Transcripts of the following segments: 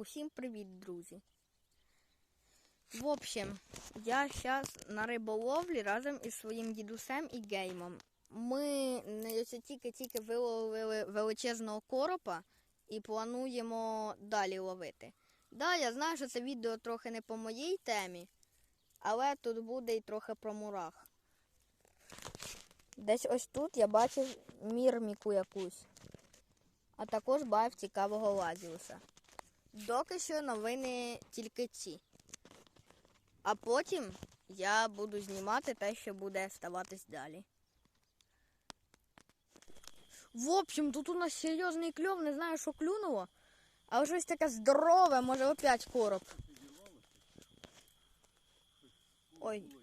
Усім привіт, друзі. В общем, я зараз на риболовлі разом із своїм дідусем і геймом. Ми тільки-тільки виловили величезного коропа і плануємо далі ловити. Да, я знаю, що це відео трохи не по моїй темі, але тут буде і трохи про мурах. Десь ось тут я бачив мірміку якусь, а також бачив цікавого лазіуса. Доки що новини тільки ці. А потім я буду знімати те, що буде ставатись далі. В общем, тут у нас серйозний кльов, не знаю, що клюнуло. Але щось таке здорове, може опять короб. Ой,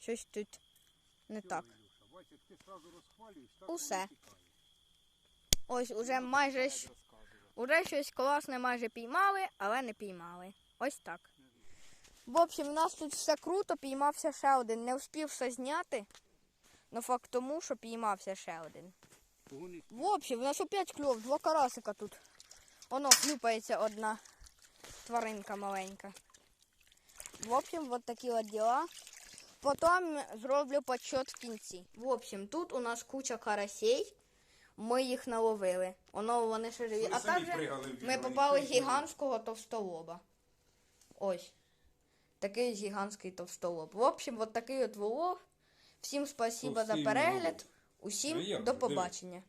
щось тут не так. Усе. Ось уже майже Уже щось класне майже піймали, але не піймали. Ось так. В общем, у нас тут все круто, піймався ще один. Не встиг все зняти. Но факт тому, що піймався ще один. В общем, у нас опять кльов, два карасика тут. Воно хлюпається одна тваринка маленька. В общем, вот такі от діла. Потім зроблю подсчет в кінці. В общем, тут у нас куча карасей. Ми їх наловили. Воно вони ще живі. Вони А самі також пригали в ми попали ніхто гігантського товстолоба. Ось. Такий гігантський товстолоб. В общем, от такий от влог. Всім спасибо за Товстий перегляд. Усім А як до диви. побачення.